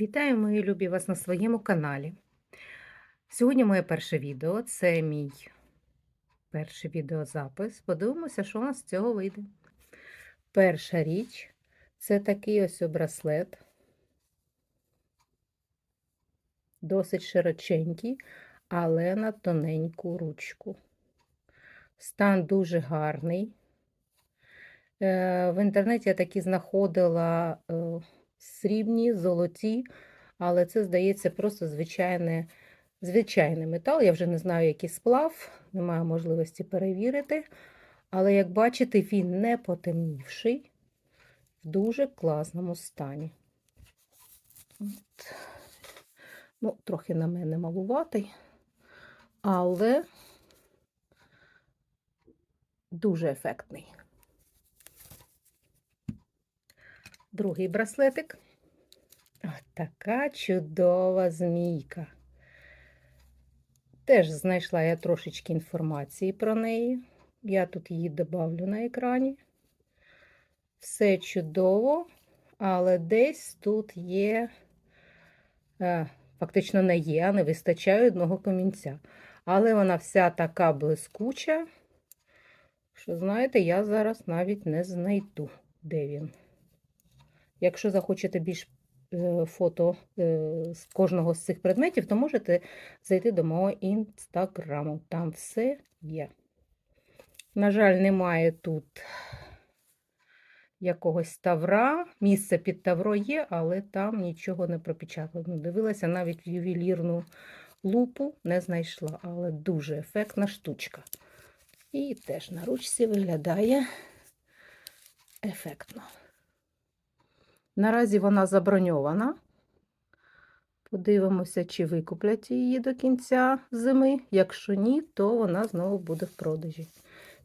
Вітаю, мої любі вас на своєму каналі. Сьогодні моє перше відео. Це мій перший відеозапис. Подивимося, що у нас з цього вийде. Перша річ це такий ось браслет. Досить широченький, але на тоненьку ручку. Стан дуже гарний. Е, В інтернеті я такі знаходила е, срібні, золоті, але це, здається, просто звичайне, звичайний метал. Я вже не знаю, який сплав, не маю можливості перевірити. Але, як бачите, він не потемнівший, в дуже класному стані. От. Ну, трохи на мене малуватий, але дуже ефектний. Другий браслетик. Ось така чудова змійка. Теж знайшла я трошечки інформації про неї. Я тут її добавлю на екрані. Все чудово, але десь тут є, е, фактично не є, а не вистачає одного камінця. Але вона вся така блискуча, що, знаєте, я зараз навіть не знайду, де він. Якщо захочете більш е, фото е, з кожного з цих предметів, то можете зайти до мого інстаграму. Там все є. На жаль, немає тут якогось тавра. Місце під тавро є, але там нічого не пропечатано. Дивилася, навіть ювелірну лупу не знайшла, але дуже ефектна штучка. І теж на ручці виглядає ефектно. Наразі вона заброньована. Подивимося, чи викуплять її до кінця зими. Якщо ні, то вона знову буде в продажі.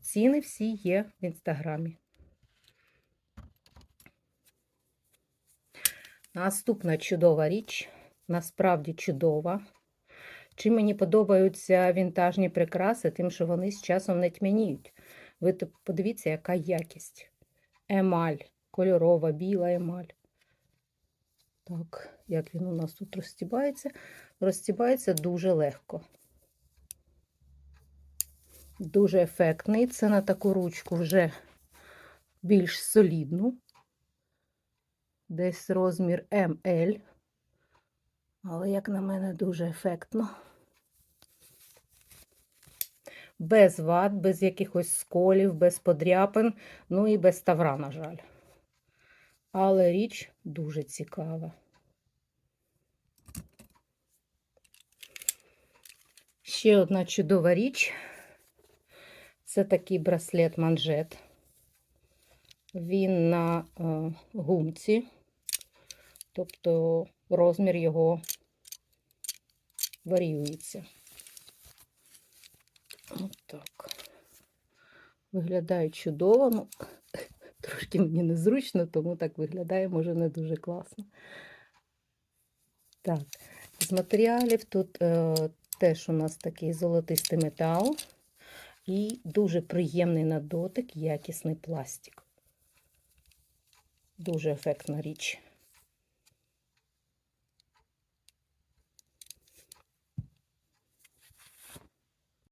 Ціни всі є в інстаграмі. Наступна чудова річ, насправді чудова. Чим мені подобаються вінтажні прикраси, тим, що вони з часом не тьмяніють. Ви подивіться, яка якість. Емаль, кольорова, біла емаль. Так, як він у нас тут розстібається? Розстібається дуже легко. Дуже ефектний. Це на таку ручку вже більш солідну. Десь розмір МЛ. Але, як на мене, дуже ефектно. Без ват, без якихось сколів, без подряпин, ну і без тавра, на жаль. Але річ дуже цікава. Ще одна чудова річ це такий браслет-манжет. Він на е, гумці, тобто розмір його варіюється. От так. Виглядає чудово. Трошки мені незручно, тому так виглядає, може, не дуже класно. Так, з матеріалів тут е, теж у нас такий золотистий метал і дуже приємний на дотик, якісний пластик. Дуже ефектна річ.